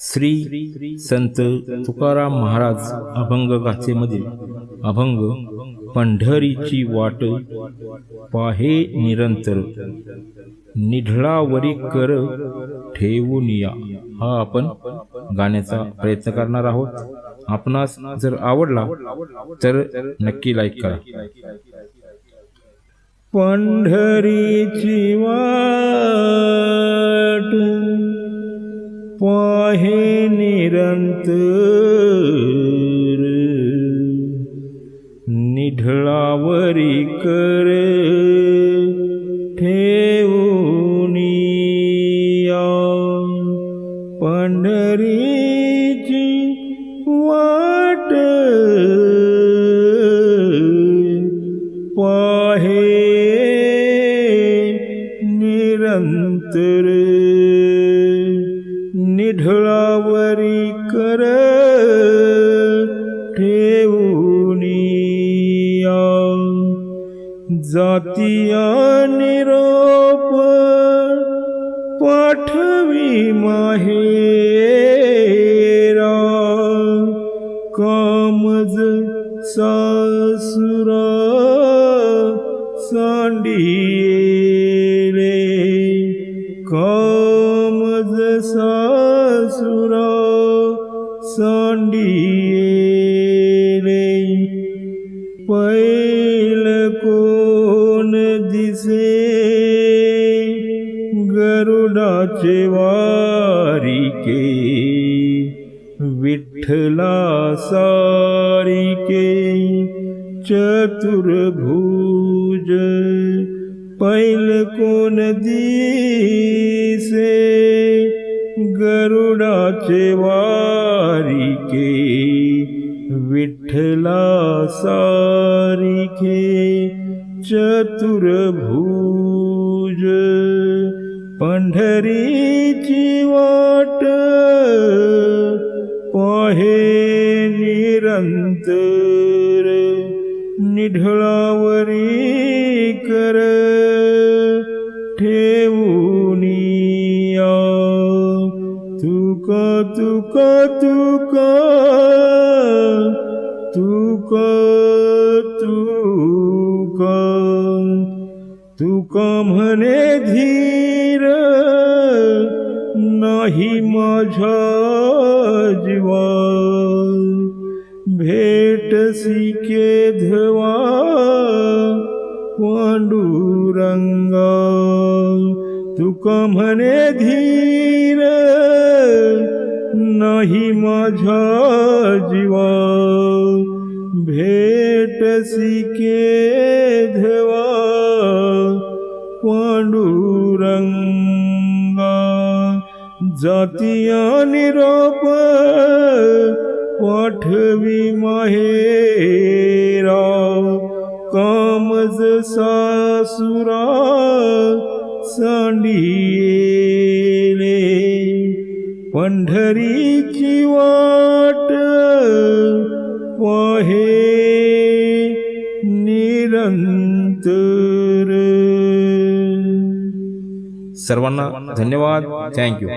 श्री संत तुकाराम महाराज अभंग गाथेमधील अभंग पंढरीची वाट पाहे निरंतर निढळावरी कर ठेवून या. हा आपण गाण्याचा प्रयत्न करणार आहोत. आपणास जर आवडला तर नक्की लाईक करा. पंढरीची वाट हे निरंतर। निढळावरी कर ठेवून या। पंढरीची वाट पाहे निरंतर। निढळावरी कर ठेवून जातीया निरोप पाठवी माहेरा. कामज सासुरा सांडिये. सांडिये पैल कोण दिसे गरुडाचे वारिके विठ्ठला सारिके चतुर्भुज पैल दिसे विठ्ठलाचे वारिके विठ्ठला सारिखे चतुर्भुज पंढरीची वाट पाहे निरंतर निढळावरी कर। तुका तुका तुका तुका तुका तुका म्हणे धीर नाही माझ्या जीवा भेट सिके धवा पांडुरंगा तुका म्हणे धीर नाही माझ्या जीवा. भेट सिके धवा पांडुरंगा. जातिया निरोप पाठवी माहेरा. कामज सासुरा सांडिले पंढरीची वाट पाहे निरंतर. सर्वांना धन्यवाद. थँक्यू